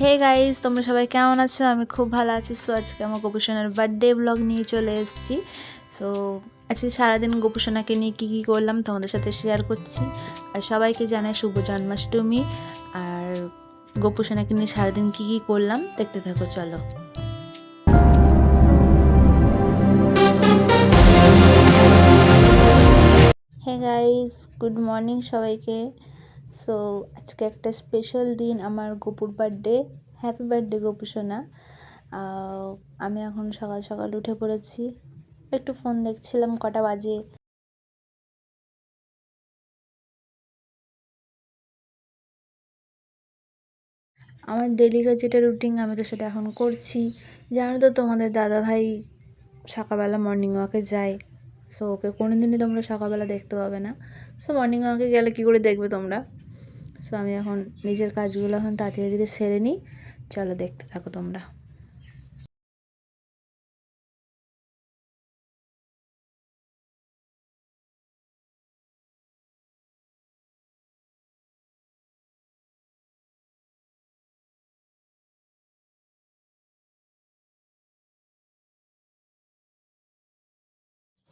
Hey guys তোমরা সবাই কেমন আছো? আমি খুব ভালো আছি। সো আজকে আমার গোপুসোনার বার্থডে ব্লগ নিয়ে চলে এসেছি। সো আজকে সারাদিন গোপুসোনাকে নিয়ে কী কী করলাম তোমাদের সাথে শেয়ার করছি। আর সবাইকে জানাই শুভ জন্মাষ্টমী। আর গোপুসোনাকে নিয়ে সারাদিন কী কী করলাম দেখতে থাকো, চলো। হে গাইজ গুড মর্নিং সবাইকে। সো আজকে একটা স্পেশাল দিন আমার গোপুর বার্থডে হ্যাপি বার্থডে গোপু সোনা আমি এখন সকাল সকাল উঠে পড়েছি। একটু ফোন দেখছিলাম, কটা বাজে। আমার ডেলি যেটা রুটিন আমি তো সেটা এখন করছি। জানো তো, তোমাদের দাদা ভাই সকালবেলা মর্নিং ওয়াকে যায়। সো ওকে কোনো দিনই তোমরা সকালবেলা দেখতে পাবে না। সো মর্নিং ওয়াকে গেলে কী করে দেখবে তোমরা? সো আমি এখন নিজের কাজগুলো এখন তাড়াতাড়ি সেরে নিই। চলো দেখতে থাকো তোমরা।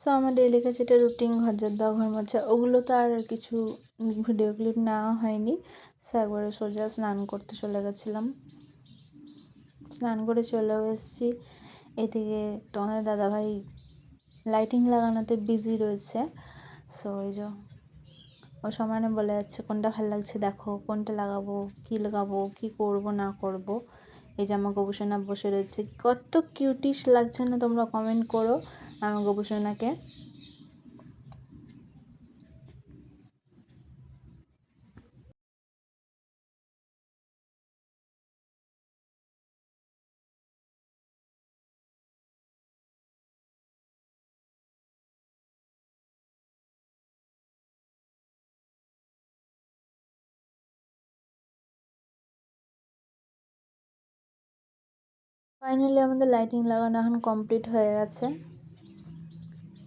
সো আমার ডেলি কাছে রুটিন ঘর দেওয়া ঘর মোছা ওগুলো তো আর কিছু ভিডিও ক্লিপ নেওয়া হয়নি। সো একবারে সোজা স্নান করতে চলে গেছিলাম। স্নান করে চলেও এসেছি। এদিকে তোমাদের দাদাভাই লাইটিং লাগানোতে বিজি রয়েছে। সো ওই যে ও সমানে বলে যাচ্ছে, কোনটা ভালো লাগছে দেখো, কোনটা লাগাবো, কী লাগাবো, কী করব, না করব? এই আমার গবেষণা বসে রয়েছে। কত কিউটিস লাগছে না তোমরা কমেন্ট করো। আমার গবেষণাকে ফাইনালি আমাদের লাইটিং লাগানো এখন কমপ্লিট হয়ে গেছে।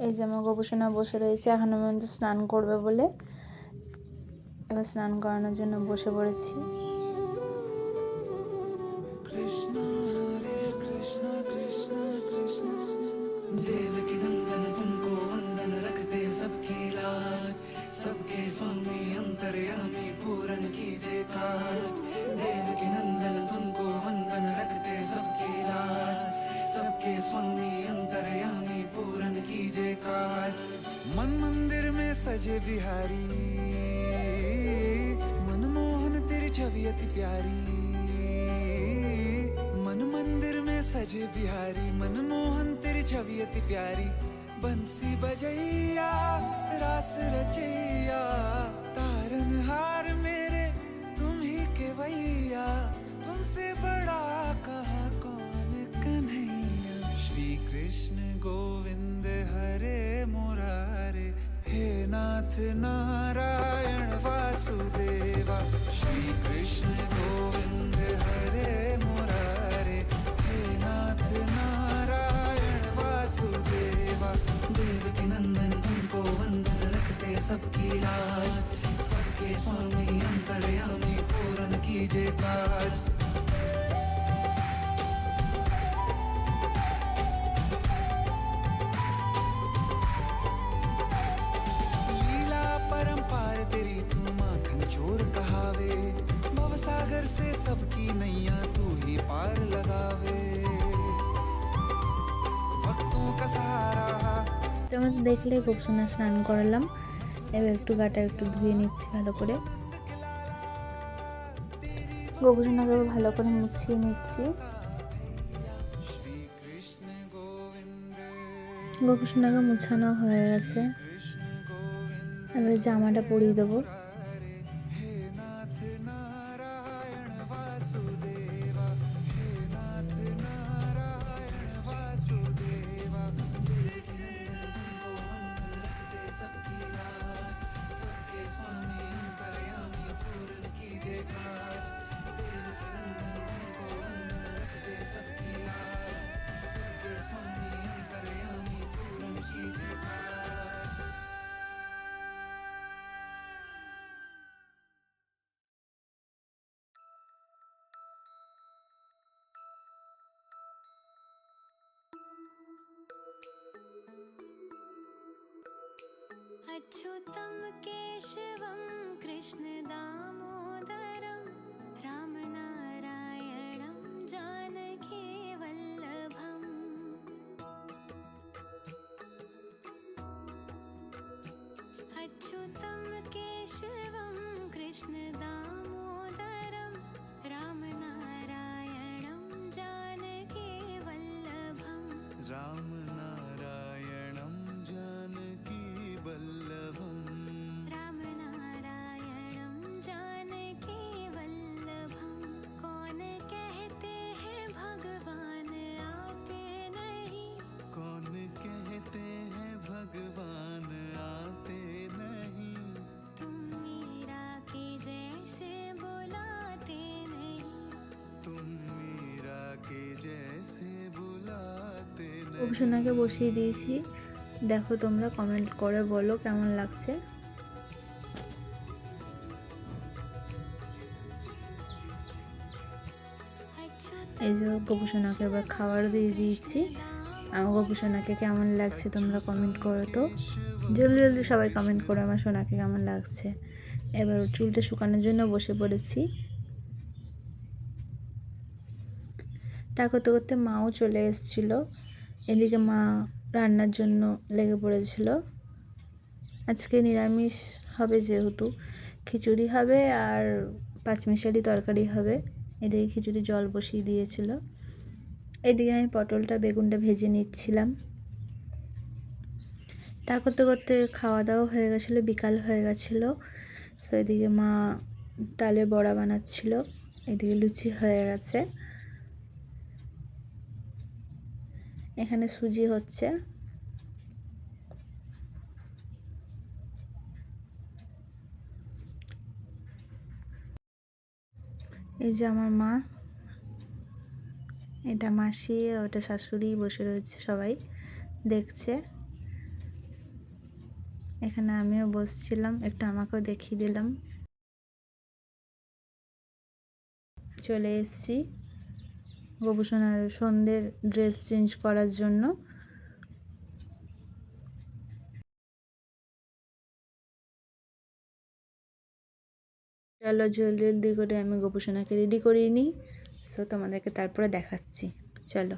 এই যে আমার গবেষণা বসে রয়েছে, এখন পর্যন্ত স্নান করবে বলে। এবার স্নান করানোর জন্য বসে পড়েছি। मन मंदिर में सजे बिहारी। मनमोहन, तेरी छवि अति प्यारी। मन मंदिर में सजे बिहारी। मनमोहन, तेरी छवि अति प्यारी। बंसी बजैया, रास रचैया। तारन हार मेरे, तुम ही के भैया तुमसे बड़ा कहा कौन कन्हैया? श्री कृष्ण गोविंद नाथ नारायण वासुदेवा, श्री कृष्ण गोविंद हरे मुरारे। हे नाथ नारायण वासुदेवा, देवकी नंदन तुमको वंदन रखते सबकी लाज। सबके स्वामी अंतर्यामी पूरन कीजिए काज। माखन चोर कहावे भव सागर से सबकी नैया तू ही पार लगावे भक्तों का सहारा তোমরা তো দেখলেই খুব সুন্দর স্নান করালাম এবার একটু গাটা একটু ধুয়ে নিচ্ছি ভালো করে গোবরনাকে ভালো করে মুছিয়ে নিচ্ছি গোপসোনাকে মুছানো হয়ে গেছে এবার জামাটা পরিয়ে দেবো अच्युतं केशवं कृष्णदामोदरं रामनारायणं जानकी वल्लभम्। अच्युतं केशवं कृष्णदामोदरं সোনাকে বসিয়ে দিয়েছি। দেখো তোমরা কমেন্ট করে বলো কেমন লাগছে। এই যে গোপুসোনাকে এবার খাবার দিয়ে দিয়েছি। আমার গোপুসোনাকে কেমন লাগছে তোমরা কমেন্ট করো তো। জলদি জলদি সবাই কমেন্ট করো আমার সোনাকে কেমন লাগছে। এবার চুলটা শুকানোর জন্য বসে পড়েছি। তা করতে করতে মাও চলে এসেছিল। এদিকে মা রান্নার জন্য লেগে পড়েছিল। আজকে নিরামিষ হবে যেহেতু। খিচুড়ি হবে আর পাঁচমিশালি তরকারি হবে। এদিকে খিচুড়ি জল বসিয়ে দিয়েছিল। এদিকে আমি পটলটা, বেগুনটা ভেজে নিচ্ছিলাম। তা করতে করতে খাওয়া দাওয়া হয়ে গেছিল, বিকাল হয়ে গেছিল। সো এদিকে মা তালের বড়া বানাচ্ছিল। এদিকে লুচি হয়ে গেছে। এখানে সুজি হচ্ছে। এই যে আমার মা, এটা মাসি, ওটা শাশুড়ি বসে রয়েছে সবাই, দেখছে। এখানে আমিও বসছিলাম, একটু আমাকেও দেখিয়ে দিলাম। চলে এসেছি। গোপুসোনার সন্ধ্যের ড্রেস চেঞ্জ করার জন্য। চলো জলদি জলদি করে আমি গোপুসোনাকে রেডি করিয়ে নিই সো তোমাদেরকে তারপরে দেখাচ্ছি। চলো।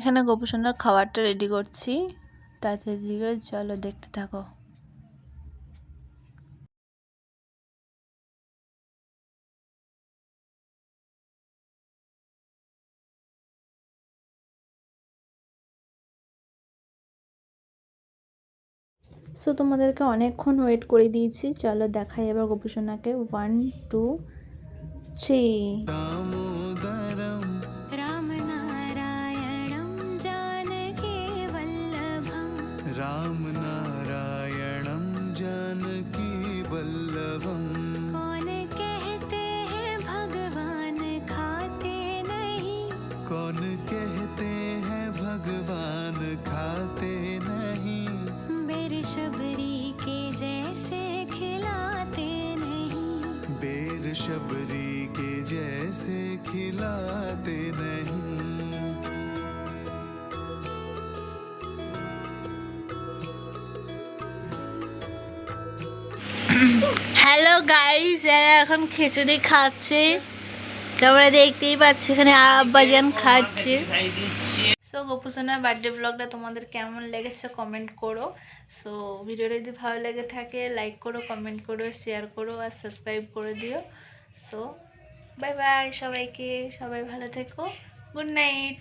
এখানে গোপসোনার খাবারটা রেডি করছি। তাতে দিকে চলো দেখতে থাকো। সো তোমাদেরকে অনেকক্ষণ ওয়েট করে দিয়েছি। চলো দেখাই এবার গোপসোনাকে ওয়ান টু থ্রি बेर शबरी के जैसे खिलाते नहीं बेर शबरी के जैसे खिलाते नहीं হ্যালো গাইস এরা এখন খিচুড়ি খাচ্ছে তোমরা দেখতেই পাচ্ছ এখানে আব্বাজান খাচ্ছে সো গোপুসোনার বার্থডে ব্লগটা তোমাদের কেমন লেগেছে কমেন্ট করো। সো ভিডিওটা যদি ভালো লেগে থাকে লাইক করো কমেন্ট করো শেয়ার করো আর সাবস্ক্রাইব করে দিও। সো বাই বাই সবাইকে, সবাই ভালো থেকো। Good night